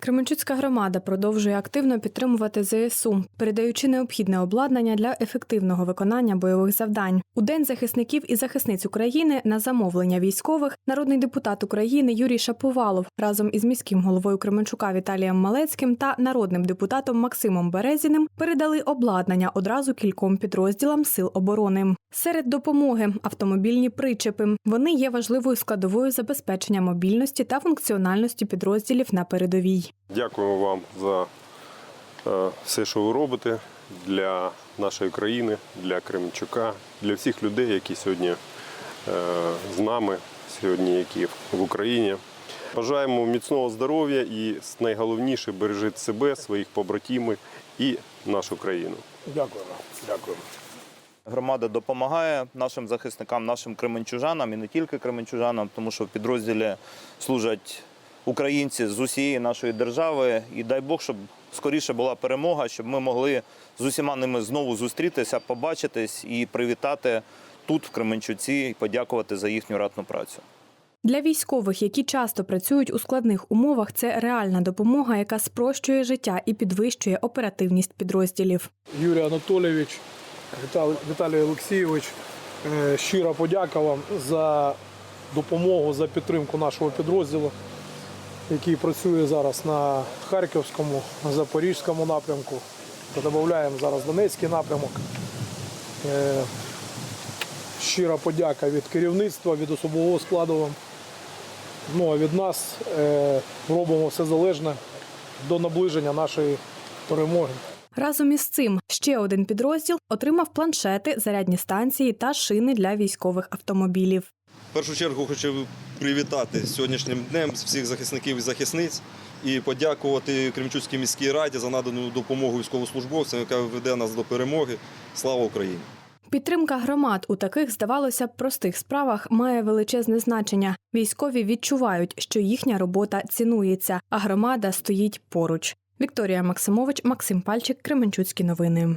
Кременчуцька громада продовжує активно підтримувати ЗСУ, передаючи необхідне обладнання для ефективного виконання бойових завдань. У День захисників і захисниць України на замовлення військових народний депутат України Юрій Шаповалов разом із міським головою Кременчука Віталієм Малецьким та народним депутатом Максимом Березіним передали обладнання одразу кільком підрозділам сил оборони. Серед допомоги автомобільні причепи. Вони є важливою складовою забезпечення мобільності та функціональності підрозділів на передовій. Дякуємо вам за е, все, що ви робите для нашої країни, для Кременчука, для всіх людей, які сьогодні е, з нами, сьогодні, які в Україні. Бажаємо міцного здоров'я і найголовніше бережіть себе, своїх побратимів і нашу країну. Дякуємо. Дякуємо. Громада допомагає нашим захисникам, нашим кременчужанам і не тільки кременчужанам, тому що в підрозділі служать українці з усієї нашої держави. І дай Бог, щоб скоріше була перемога, щоб ми могли з усіма ними знову зустрітися, побачитись і привітати тут, в Кременчуці, і подякувати за їхню ратну працю. Для військових, які часто працюють у складних умовах, це реальна допомога, яка спрощує життя і підвищує оперативність підрозділів. Юрій Анатолійович, Віталій, Олексійович, е, щира подяка вам за допомогу, за підтримку нашого підрозділу, який працює зараз на Харківському, Запорізькому напрямку. Додаємо зараз Донецький напрямок. Е, Щира подяка від керівництва, від особового складу. Ну а від нас е, робимо все залежне до наближення нашої перемоги. Разом із цим ще один підрозділ отримав планшети, зарядні станції та шини для військових автомобілів. В першу чергу хочу привітати сьогоднішнім днем всіх захисників і захисниць і подякувати Кремчуцькій міській раді за надану допомогу військовослужбовцям, яка веде нас до перемоги. Слава Україні! Підтримка громад у таких, здавалося б, простих справах має величезне значення. Військові відчувають, що їхня робота цінується, а громада стоїть поруч. Вікторія Максимович, Максим Пальчик, Кременчуцькі новини.